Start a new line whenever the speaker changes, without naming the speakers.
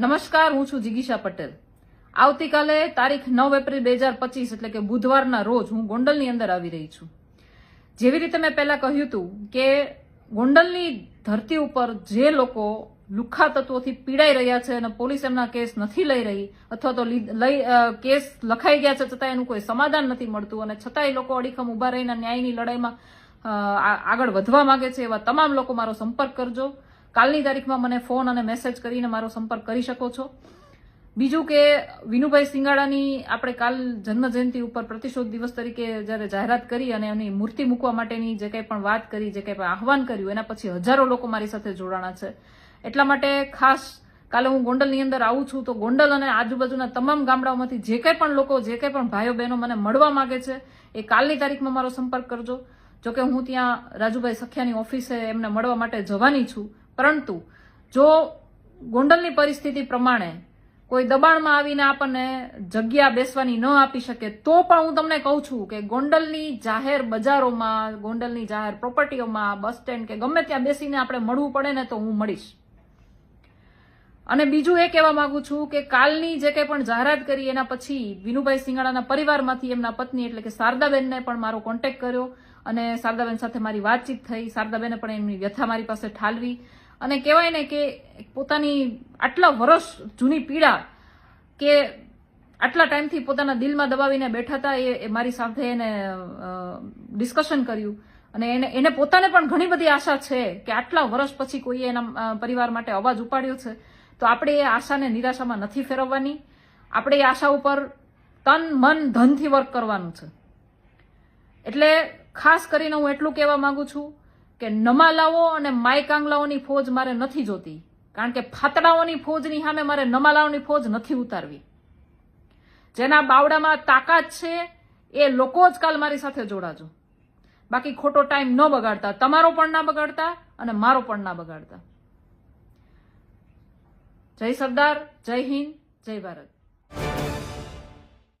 નમસ્કાર, હું છું જિગીશા પટેલ. આવતીકાલે તારીખ નવ એપ્રિલ બે હજાર પચીસ, એટલે કે બુધવારના રોજ હું ગોંડલની અંદર આવી રહી છું. જેવી રીતે મેં પહેલા કહ્યું હતું કે ગોંડલની ધરતી ઉપર જે લોકો લુખ્ખા તત્વોથી પીડાઈ રહ્યા છે અને પોલીસ એમના કેસ નથી લઈ રહી, અથવા તો લઈ કેસ લખાઈ ગયા છે, છતાં એનું કોઈ સમાધાન નથી મળતું, અને છતાં એ લોકો અડીખમ ઊભા રહીને ન્યાયની લડાઈમાં આગળ વધવા માંગે છે, એવા તમામ લોકો મારો સંપર્ક કરજો. કાલની તારીખમાં મને ફોન અને મેસેજ કરીને મારો સંપર્ક કરી શકો છો. બીજું કે વિનુભાઈ સિંગાડાની આપણે કાલ જન્મ જયંતિ ઉપર પ્રતિશોધ દિવસ તરીકે જ્યારે જાહેરાત કરી અને એની મૂર્તિ મૂકવા માટેની જે કંઈ પણ વાત કરી, જે કંઈ પણ આહવાન કર્યું, એના પછી હજારો લોકો મારી સાથે જોડાણા છે. એટલા માટે ખાસ કાલે હું ગોંડલની અંદર આવું છું તો ગોંડલ અને આજુબાજુના તમામ ગામડાઓમાંથી જે કંઈ પણ લોકો, જે કંઈ પણ ભાઈઓ, બહેનો મને મળવા માગે છે, એ કાલની તારીખમાં મારો સંપર્ક કરજો. જોકે હું ત્યાં રાજુભાઈ સખિયાની ઓફિસે એમને મળવા માટે જવાની છું. પરંતુ જો ગોંડલની પરિસ્થિતિ પ્રમાણે કોઈ દબાણમાં આવીને આપણને જગ્યા બેસવાની ન આપી શકે, તો પણ હું તમને કહું છું કે ગોંડલની જાહેર બજારોમાં, ગોંડલની જાહેર પ્રોપર્ટીઓમાં, બસ સ્ટેન્ડ કે ગમે ત્યાં બેસીને આપણે મળવું પડે ને તો હું મળીશ. અને બીજું એ કહેવા માંગુ છું કે કાલની જે કંઈ પણ જાહેરાત કરી એના પછી વિનુભાઈ સિંગાડાના પરિવારમાંથી એમના પત્ની એટલે કે શારદાબેનને પણ મારો કોન્ટેક્ટ કર્યો. અને શારદાબેન સાથે મારી વાતચીત થઈ. શારદાબેને પણ એમની વ્યથા મારી પાસે ઠાલવી. અને કહેવાય ને કે પોતાની આટલા વર્ષ જૂની પીડા કે આટલા ટાઈમથી પોતાના દિલમાં દબાવીને બેઠા હતા, એ મારી સાથે એને ડિસ્કશન કર્યું. અને એને એને પોતાને પણ ઘણી બધી આશા છે કે આટલા વર્ષ પછી કોઈએ એના પરિવાર માટે અવાજ ઉપાડ્યો છે. તો આપણે એ આશાને નિરાશામાં નથી ફેરવવાની. આપણે એ આશા ઉપર તન, મન, ધનથી વર્ક કરવાનું છે. એટલે ખાસ કરીને હું એટલું કહેવા માંગુ છું કે નમાલાઓ અને માયકાંગલાઓની ફોજ મારે નથી જોતી. કારણ કે ફાતડાઓની ફોજની સામે મારે નમાલાઓની ફોજ નથી ઉતારવી. જેના બાવડામાં તાકાત છે, એ લોકો જ કાલ મારી સાથે જોડાજો. બાકી ખોટો ટાઈમ ન બગાડતા. તમારો પણ ના બગાડતા અને મારો પણ ના બગાડતા. જય સરદાર, જય હિન્દ, જય ભારત.